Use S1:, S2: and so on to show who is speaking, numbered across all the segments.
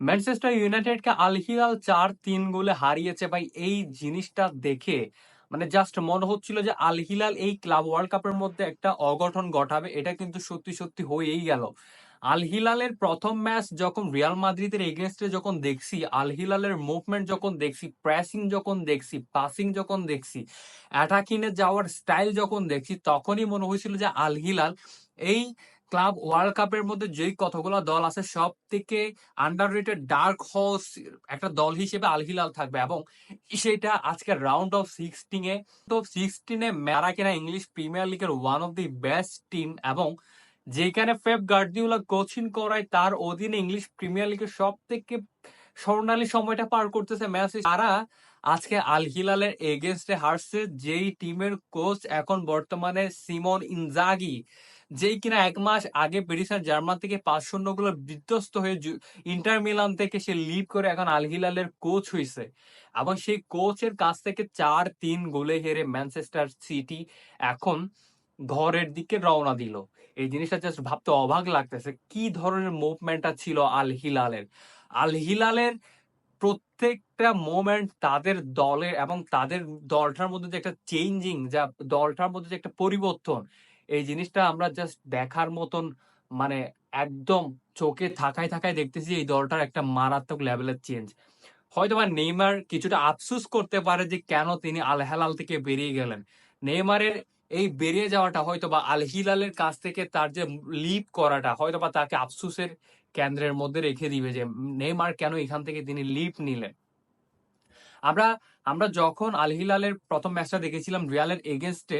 S1: Manchester ইউনাইটেডকে Al Hilal চার তিন গোলে হারিয়েছে। ভাই, এই জিনিসটা দেখে মানে জাস্ট মনে হচ্ছিল যে আল হিলাল এই ক্লাব ওয়ার্ল্ড কাপের মধ্যে একটা অঘটন ঘটাবে, এটা কিন্তু সত্যি সত্যি হয়েই গেল। আল হিলালের প্রথম ম্যাচ যখন রিয়াল মাদ্রিদের এগেনস্টে যখন দেখছি আল হিলালের মুভমেন্ট যখন দেখছি প্রেসিং যখন দেখছি পাসিং যখন দেখছি অ্যাটাকিনে যাওয়ার স্টাইল যখন দেখছি, তখনই মনে হয়েছিল যে আল হিলাল এই ক্লাব ওয়ার্ল্ড কাপের মধ্যে যেই কতগুলো দল আছে সব থেকে আন্ডার রেটেড ডার্ক হর্স একটা দল হিসেবে আল হিলাল থাকবে এবং সেটা আজকের রাউন্ড অফ সিক্সটিন এ। তো সিক্সটিনে মেরা কিনা ইংলিশ প্রিমিয়ার লিগের one of the best team এবং যেখানে ফেব গার্দিওলা কোচিং করায়, তার অধীনে ইংলিশ প্রিমিয়ার লিগের সব থেকে স্বর্ণালী সময়টা পার করতেছে ম্যাচ তারা আজকে আল হিলালের এগেনস্টে হারছে, যেই টিমের কোচ এখন বর্তমানে সিমন ইনজাগি। যেই কিনা এক মাস আগে পেরিসার জার্মান থেকে পাঁচ শূন্যগুলো বিধ্বস্ত হয়ে ইন্টার মিলান থেকে সে লিড করে এখন আল হিলালের কোচ হয়েছে এবং সেই কোচের কাছ থেকে চার তিন গোলে হেরে ম্যানচেস্টার সিটি এখন ঘরের দিকে রওনা দিল। এই জিনিসটা জাস্ট ভাবতে অবাক লাগতেছে, কি ধরনের মুভমেন্টটা ছিল আল হিলালের আল হিলালের প্রত্যেকটা মোমেন্ট তাদের দলের এবং তাদের দলটার মধ্যে যে একটা চেঞ্জিং যা দলটার মধ্যে যে একটা পরিবর্তন এই জিনিসটা আমরা জাস্ট দেখার মতন মানে একদম চোখে থাকায় থাকায় দেখতেছি এই দলটার একটা মারাত্মক লেভেলের চেঞ্জ হয়তো বা নেইমার কিছুটা আফসোস করতে পারে যে কেন তিনি আল হেলাল থেকে বেরিয়ে গেলেন। নেইমারের এই বেরিয়ে যাওয়াটা হয়তো বা আল হিলালের কাছ থেকে তার যে লিপ করাটা হয়তো বা তাকে আফসোসের কেন্দ্রের মধ্যে রেখে দিবে যে নেইমার কেন এখান থেকে তিনি লিপ নিলেন। আমরা আমরা যখন আল হিলালের প্রথম ম্যাচটা দেখেছিলাম রিয়ালের এগেনস্টে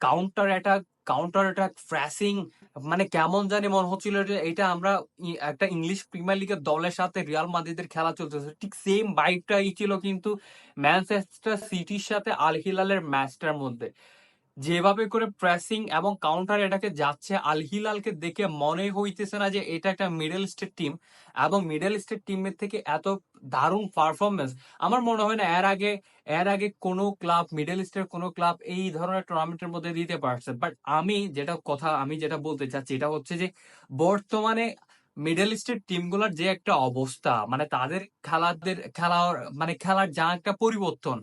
S1: কাউন্টার অ্যাটাক কাউন্টার অ্যাটাক ফ্র্যাসিং মানে কেমন জানি মনে হচ্ছিল এটা আমরা একটা ইংলিশ প্রিমিয়ার লিগের দলের সাথে রিয়াল মাদ্রিদের খেলা চলতেছে। ঠিক সেম বাইকটাই ছিল কিন্তু ম্যানচেস্টার সিটির সাথে আল হিলালের ম্যাচটার মধ্যে। যেভাবে করে প্রেসিং এবং কাউন্টার এটাকে যাচ্ছে আল হিলালকে দেখে মনে হইতেছে না যে এটা একটা মিডল স্টেট টিম এবং মিডল স্টেট টিমের থেকে এত দারুণ পারফরমেন্স আমার মনে হয় না, এর আগে এর আগে কোনো ক্লাব মিডল ইস্টের কোনো ক্লাব এই ধরনের টুর্নামেন্টের মধ্যে দিতে পারছে। বাট আমি যেটা কথা, আমি যেটা বলতে চাচ্ছি এটা হচ্ছে যে, বর্তমানে মিডল ইস্টের টিমগুলোর যে একটা অবস্থা মানে তাদের খেলাদের, খেলার মানে খেলার যা একটা পরিবর্তন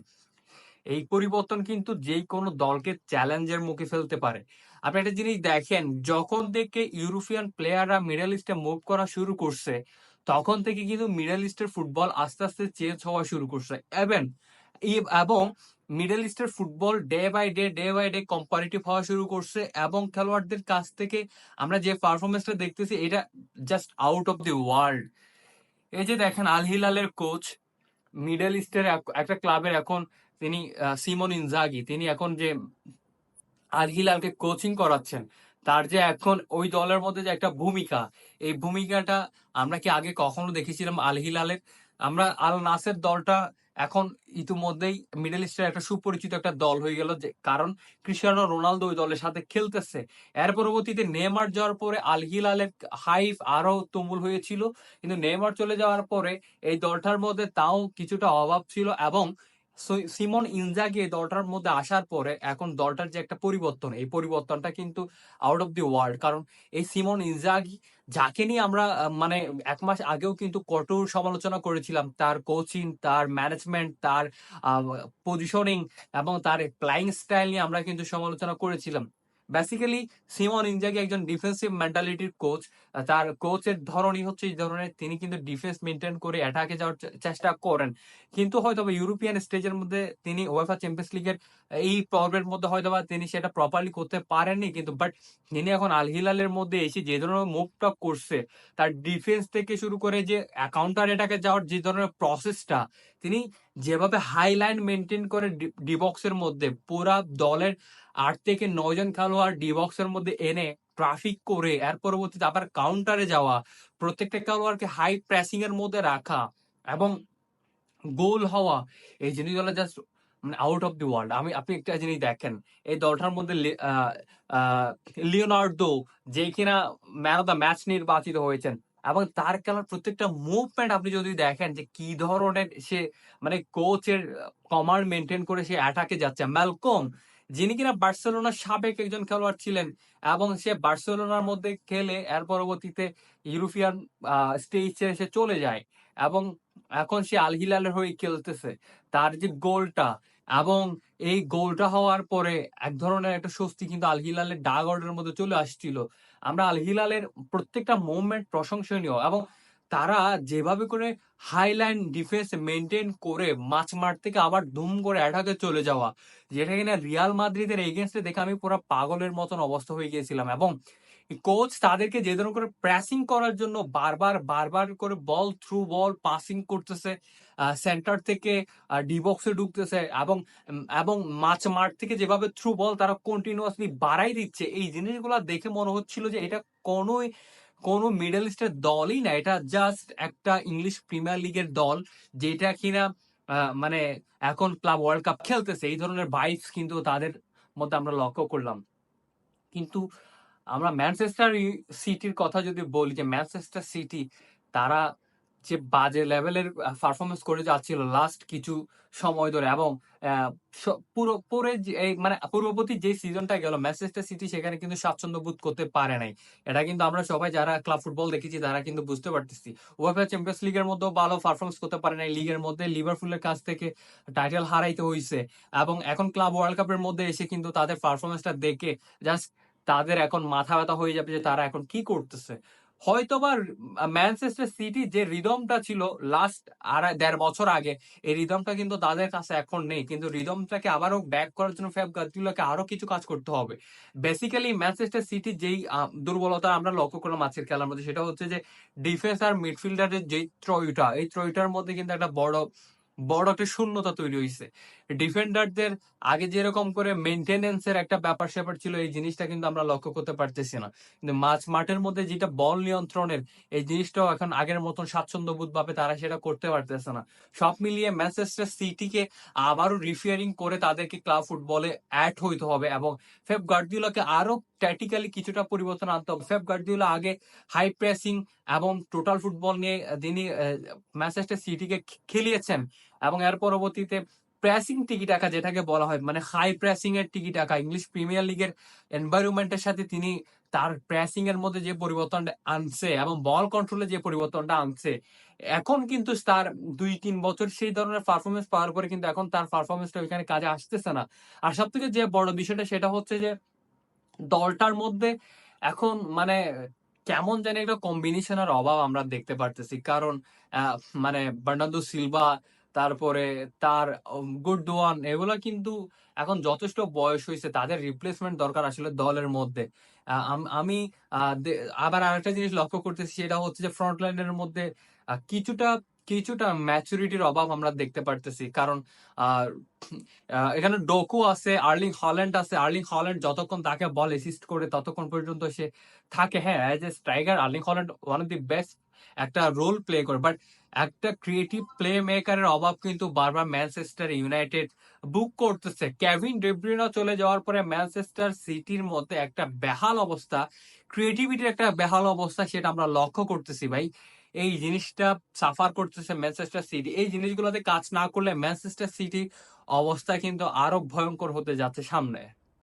S1: এই পরিবর্তন কিন্তু যে কোনো দলকে চ্যালেঞ্জের মুখে ফেলতে পারে। আপনি একটা জিনিস দেখেন, যখন থেকে ইউরোপিয়ান প্লেয়াররা মিডল ইস্টে মুভ করা শুরু করছে, তখন থেকে কিন্তু মিডল ইস্টের ফুটবল আস্তে আস্তে চেঞ্জ হওয়া শুরু করছে। এবং এবং মিডল ইস্টের football day by day day by day competitive হওয়া শুরু করছে এবং খেলোয়াড়দের কাছ থেকে আমরা যে পারফরমেন্সটা দেখতেছি, এটা just out of the world এই যে দেখেন আল হিলালের কোচ মিডল ইস্টের একটা ক্লাবের এখন তিনি সিমন ইনজাগি, তিনি এখন যে আল হিলালকে কোচিং করাচ্ছেন, তার যে এখন ওই দলের মধ্যে যে একটা ভূমিকা, এই ভূমিকাটা আমরা কি আগে কখনো দেখেছিলাম আল হিলালের আমরা আল নাসের দলটা এখন ইতিমধ্যেই মিডল ইস্টের একটা সুপরিচিত একটা দল হয়ে গেল যে, কারণ ক্রিস্টিয়ানো রোনালদো ওই দলের সাথে খেলতেছে। এর পরবর্তীতে নেমার যাওয়ার পরে আল হিলালের হাইপ আরও তুমুল হয়েছিল, কিন্তু নেইমার চলে যাওয়ার পরে এই দলটার মধ্যে তাও কিছুটা অভাব ছিল এবং সিমন ইনজাগি এই দলটার মধ্যে আসার পরে এখন দলটার যে একটা পরিবর্তন, এই পরিবর্তনটা কিন্তু আউট অফ দি ওয়ার্ল্ড কারণ এই সিমন ইনজাগি, যাকে নিয়ে আমরা মানে এক মাস আগেও কিন্তু কঠোর সমালোচনা করেছিলাম, তার কোচিং তার ম্যানেজমেন্ট তার পজিশনিং এবং তার প্লাইং স্টাইল নিয়ে আমরা কিন্তু সমালোচনা করেছিলাম। বেসিক্যালি সিমন ইনজাগি একজন ডিফেন্সিভ মেন্টালিটির কোচ তার কোচের ধরনই হচ্ছে এই ধরনের। তিনি কিন্তু ডিফেন্স মেনটেন করে অ্যাটাকে যাওয়ার চেষ্টা করেন। কিন্তু হয়তো ইউরোপিয়ান স্টেজের মধ্যে তিনি ওয়েফা চ্যাম্পিয়ন্স লিগের এই পর্বের মধ্যে হয়তো বা তিনি সেটা প্রপারলি করতে পারেননি কিন্তু বাট তিনি এখন আল হিলালের মধ্যে এসে যে ধরনের মুভটা করছে, তার ডিফেন্স থেকে শুরু করে যে কাউন্টার এটাকে যাওয়ার যে ধরনের প্রসেসটা তিনি যেভাবে হাই লাইন মেনটেন করে ডিবক্সের মধ্যে পুরা দলের আট থেকে নয় জন খেলোয়াড় ডিবক্সের মধ্যে এনে ট্রাফিক করে এর পরবর্তীতে আবার কাউন্টারে যাওয়া প্রত্যেকটা খেলোয়াড়কে হাই প্রেসিং এর মধ্যে রাখা এবং গোল হওয়া এই জিনিসগুলো জাস্ট মানে আউট অফ দি ওয়ার্ল্ড আমি আপনি একটা জিনিস দেখেন এই দলটার মধ্যে লি- আহ, আহ, লিওনার্দো যে কিনা ম্যান অফ দ্য ম্যাচ নির্বাচিত হয়েছেন এবং তার খেলার প্রত্যেকটা মুভমেন্ট আপনি যদি দেখেন যে কি ধরনের সে মানে কোচের কমান্ড মেনটেন করে সে অ্যাটাকে যাচ্ছে। ম্যালকম যিনি কিনা বার্সেলোনার সাবেক একজন খেলোয়াড় ছিলেন এবং সে বার্সেলোনার মধ্যে খেলে এর পরবর্তীতে ইউরোপিয়ান স্টেজে এসে চলে যায় এবং এখন সে আল হিলালের হয়ে খেলতেছে। তার যে গোলটা এবং এই গোলটা হওয়ার পরে এক ধরনের একটা স্বস্তি কিন্তু আল হিলালের ডাগ অর্ডারের মধ্যে চলে আসছিল। আমরা আল হিলালের প্রত্যেকটা মুভমেন্ট প্রশংসনীয় এবং তারা যেভাবে করে হাইলাইন ডিফেন্স মেনটেন করে মাছ মার থেকে আবার ধুম করে অ্যাটাকে চলে যাওয়া, যেটা কিনা রিয়াল মাদ্রিদের এগেনস্টে দেখে আমি পুরো পাগলের মতন অবস্থা হয়ে গিয়েছিলাম এবং কোচ তাদেরকে যে ধরনের করে প্রেসিং করার জন্য বারবার বারবার করে বল থ্রু বল পাসিং করতেছে। সেন্টার থেকে ডিবক্সে ঢুকতেছে এবং এবং মাছ মাঠ থেকে যেভাবে থ্রু বল তারা কন্টিনিউয়াসলি বাড়াই দিচ্ছে, এই জিনিসগুলো দেখে মনে হচ্ছিল যে এটা কোনোই, কোনো মিডল ইস্টের দলই না, এটা জাস্ট একটা ইংলিশ প্রিমিয়ার লিগের দল, যেটা কিনা মানে এখন ক্লাব ওয়ার্ল্ড কাপ খেলতেছে, এই ধরনের ভাইবস কিন্তু তাদের মধ্যে আমরা লক্ষ্য করলাম। কিন্তু আমরা ম্যানচেস্টার সিটির কথা যদি বলি যে ম্যানচেস্টার সিটি তারা যে বাজে লেভেলের পারফরমেন্স করে যাচ্ছিল লাস্ট কিছু সময় ধরে এবং পুরো পুরো মানে পূর্ববর্তী যে সিজনটা গেল ম্যানচেস্টার সিটি সেখানে কিন্তু স্বাচ্ছন্দ্য বোধ করতে পারে নাই। এটা কিন্তু আমরা সবাই যারা ক্লাব ফুটবল দেখেছি তারা কিন্তু বুঝতে পারতেছি। ওয়েফা চ্যাম্পিয়ন্স লিগের মধ্যেও ভালো পারফরমেন্স করতে পারে নাই। লিগের মধ্যে লিভারপুলের কাছ থেকে টাইটেল হারাইতে হয়েছে এবং এখন ক্লাব ওয়ার্ল্ড কাপের মধ্যে এসে কিন্তু তাদের পারফরমেন্সটা দেখে জাস্ট তাদের এখন মাথা ব্যথা হয়ে যাবে যে তারা এখন কি করতেছে। হয়তোবা ম্যানচেস্টার সিটি যে রিদমটা ছিল লাস্ট আড়াই, দেড় বছর আগে, এই রিদমটা কিন্তু তাদের কাছে এখন নেই। কিন্তু রিদমটাকে আবারও ব্যাক করার জন্য ফ্যাব গার্দিওলাকে আরও কিছু কাজ করতে হবে। বেসিক্যালি ম্যানচেস্টার সিটির যেই দুর্বলতা আমরা লক্ষ্য করলাম আজকের খেলার মধ্যে, সেটা হচ্ছে যে ডিফেন্স আর মিডফিল্ডারের যে ত্রয়টা, এই ত্রয়টার মধ্যে কিন্তু একটা বড় বড় একটা শূন্যতা তৈরি হয়েছে ডিফেন্ডারদের আগে যেরকম করে মেনটেনেন্সের একটা ব্যাপার স্যাপার ছিল, এই জিনিসটা কিন্তু আমরা লক্ষ্য করতে পারতেছি না। কিন্তু মাঝ মাঠের মধ্যে যেটা বল নিয়ন্ত্রণের, এই জিনিসটাও এখন আগের মতন স্বাচ্ছন্দ্যবোধ ভাবে তারা সেটা করতে পারতেছে না। সব মিলিয়ে ম্যানচেস্টার সিটিকে আবারও রিফেয়ারিং করে তাদেরকে ক্লাব ফুটবলে অ্যাড হইতে হবে এবং ফেব গার্দিওলাকে আরও ট্যাকটিক্যালি কিছুটা পরিবর্তন আনতে হবে। ফেব গার্দিওলা আগে হাই প্রেসিং এবং টোটাল ফুটবল নিয়ে তিনি ম্যানচেস্টার সিটিকে খেলিয়েছেন এবং এর পরবর্তীতে প্রেসিং টিকি টাকা যেটাকে বলা হয় মানে হাই প্রেসিং এর টিকি টাকা ইংলিশ প্রিমিয়ার লিগের এনভায়রনমেন্টের সাথে তিনি তার প্রেসিং এর মধ্যে যে পরিবর্তনটা আনছে এবং বল কন্ট্রোলে যে পরিবর্তনটা আনছে, এখন কিন্তু তার দুই তিন বছর সেই ধরনের পারফরমেন্স পাওয়ার পরে কিন্তু এখন তার পারফরমেন্সটা ওইখানে কাজে আসতেছে না। আর সব থেকে যে বড় বিষয়টা সেটা হচ্ছে যে দলটার মধ্যে এখন মানে কেমন যেন একটা কম্বিনেশনের অভাব আমরা দেখতে পারতেছি। কারণ মানে বার্নার্দো সিলভা, তারপরে তার গুড ওয়ান এগুলো কিন্তু এখন যথেষ্ট বয়স হয়েছে। তাদের রিপ্লেসমেন্ট দরকার আসলে দলের মধ্যে। আম- আবার আরেকটা জিনিস লক্ষ্য করতেছি সেটা হচ্ছে যে ফ্রন্ট লাইনের মধ্যে কিছুটা কিছুটা ম্যাচুরিটির অভাব আমরা দেখতে পারতেছি। কারণ এখানে ডোকু আছে, আর্লিং হল্যান্ড আছে। আর্লিং হল্যান্ড যতক্ষণ তাকে বল অ্যাসিস্ট করে ততক্ষণ পর্যন্ত সে থাকে। হ্যাঁ as a striker Erling Haaland one of the best একটা রোল প্লে করে। বাট একটা ক্রিয়েটিভ প্লে মেকারের অভাব কিন্তু বারবার ম্যানচেস্টার ইউনাইটেড বুক করতেছে। কেভিন ডেব্রিনো চলে যাওয়ার পরে ম্যানচেস্টার সিটির মধ্যে একটা বেহাল অবস্থা। ক্রিয়েটিভিটির একটা বেহাল অবস্থা সেটা আমরা লক্ষ্য করতেছি ভাই। এই জিনিসটা সাফার করতেছে ম্যানচেস্টার সিটি এই জিনিসগুলোতে কাজ না করলে ম্যানচেস্টার সিটি অবস্থা কিন্তু আরও ভয়ঙ্কর হতে যাচ্ছে সামনে।